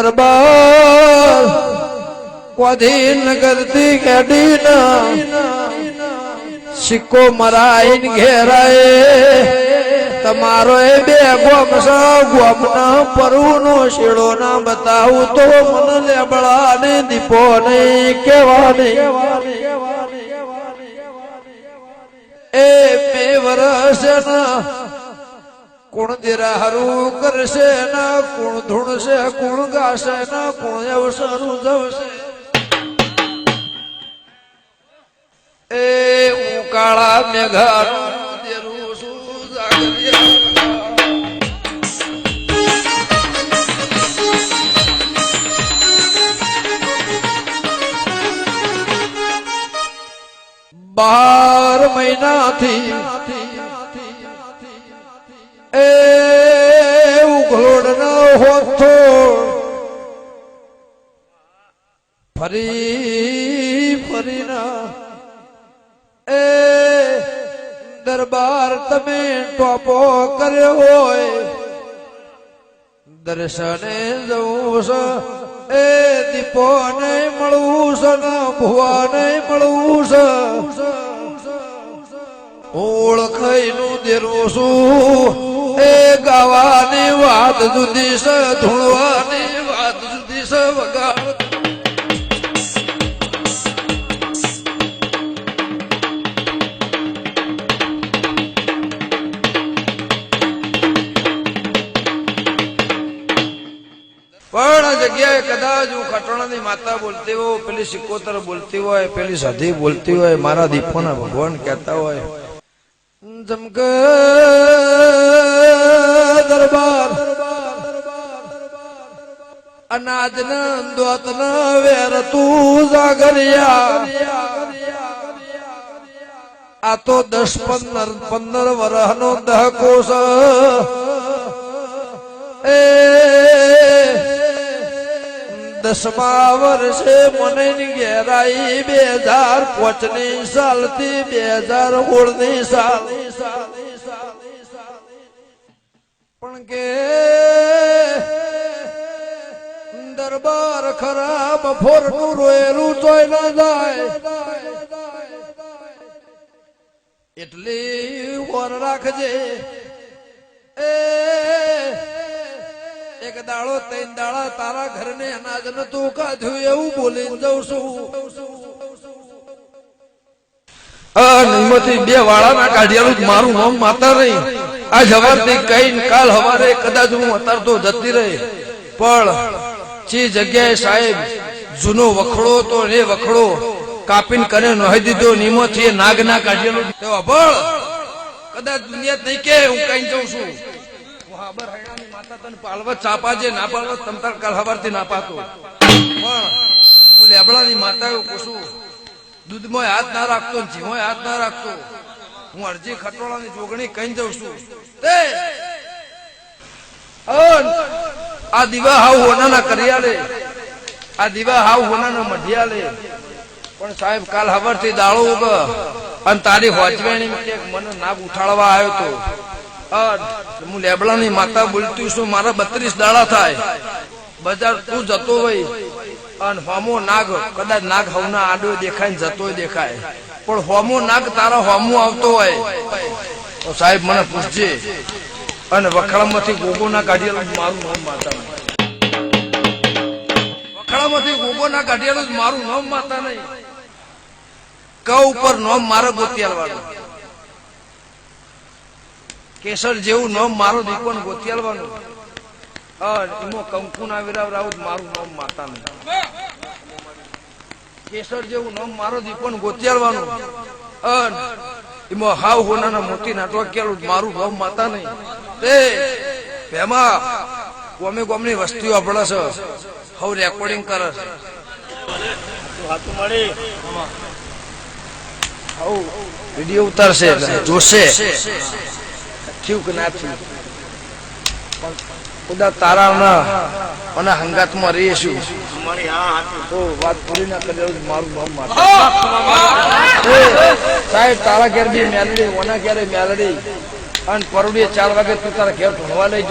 દરબાર. કોધી નગરથી કેડીના સિક્કો મરાઈન ઘેરાય. તમારો એ બે ગોમ છે ગોમ ના પરવું નો શેડો ના બતાવું તો મને લેબડા ને દીપો નહીં કેવા નહીં એ બે વર્ષ કોણ દેરા હારું કરશે ના કોણ ધૂણશે, કોણ ગાશે ના કોણ અવસરું જવશે એ હું કાળા મેઘાનું દેરું. બાર મહિનાથી એ ઉઘલોડ ન ફરી, ફરીના. એ દરબાર તમે ટોપો કર્યો હોય. દર્શને જવું છે એ દીપો નહીં મળવું છે ને ભુવા ને મળવું છે ઓળખાઈ નું દેરું છું. એ ગાવાની વાત જુદી છે ધૂણવાની વાત જુદી છે વગાડ. પણ જગ્યાએ કદાચ હું ખટોણાની માતા બોલતી હોય, પેલી સિકોતર બોલતી હોય, પેલી સાધી બોલતી હોય, મારા દીપોના ભગવાન કહેતા હોય જમક દરબાર. અનાજ ન દોત વેર તું જાગરિયા. આ તો દસ પંદર પંદર વર્ષ નો દહકો એ દસમા વર્ષે મને ઘેરાઈ બે હજાર પાંચની સાલથી બે હજાર ઓળની સાલ. પણ કે દરબાર ખરાબ ફોરનું રોયેલું તોય ના એટલી વર રાખજે. એ, એક દાડો ત્રણ દાડા તારા ઘરને અનાજ નતું કાધ્યું એવું બોલી જઉં છું. બે વાળાના કાઢિયાલું મારું નામ માતા નહીં આ હવારથી કઈ કાલ હવારે કદાચ હું અતારતો જતી રહી. પણ જે જગ્યાએ સાહેબ, જૂનો વખડો તો એ વખડો કાપીને કરે નોહી દીધો, નીમોથી એ નાગ ના કાઢેલો. અભળ કદાચ દુનિયા નહીં કે હું કઈ જઉં છું. માતા તને પાલવત ચાપા છે ના પાલવત તમ કાલ હવારથી ના પણ હું લેબડાની માતા પૂછું દૂધમાં હાથ ના રાખતો ને જીવોય હાથ ના રાખતો. હું અરજી ખટોળાની જોગણી કહી જઉં છું. તે આ દીવા હાવ હોનાના કરિયાલે, આ દીવા હાવ હોનાના મઢિયાલે. પણ સાહેબ, કાલ હવારથી દાળો ઉગ અને તારી હોચવેણી કે મને નાગ ઉઠાડવા આવ્યો તો. હું લેબડાની માતા બોલતી છું, મારા બત્રીસ દાડા થાય. બજાર તું જતો હોય અને હોમો નાગ, કદાચ નાગ હવના આડો દેખાય જતો દેખાય. પણ હોમો નાક તારા હોમો આવતો હોય. તો સાહેબ મને પૂછજે. અને વખડામાંથી ગોગો ના કાઢીએલું મારું નામ માતા વખડામાંથી ગોગો ના કાઢીએલું મારું નામ માતા નહીં ક ઉપર નામ મારે ગોતિયાલવાનું. કેસર જેવું નોમ મારો દીપો ને ગોતિયાલવાનું. એમાં કંકુ ના વિરાવ રાઉત મારું નામ માતા નહીં કેસર જેવું નામ મારો દીપન ને ગોતિયાલવાનું. અન એમાં હાવ હોનાના મોતી નાટવાકેલું મારું ભાવ માતા નહીં. તે એમાં ગોમે ગોમની વસ્તીઓ આપડે છે. હવે રેકોર્ડિંગ કરે છે. હાથું મળી વીડિયો ઉતારશે જોશે. થયું કે ના થયું? ખુદા તારા ના અને હંગાતમાં રહીશું. તો વાત પૂરી ના કરી મારું ભાવ માતા સાહેબ તારા ઘેર બી મેલડી ઓના ઘેરે મેલડી. અને પરોડીએ ચાર વાગે તું તારા ઘેર ભણવા લઈ જજો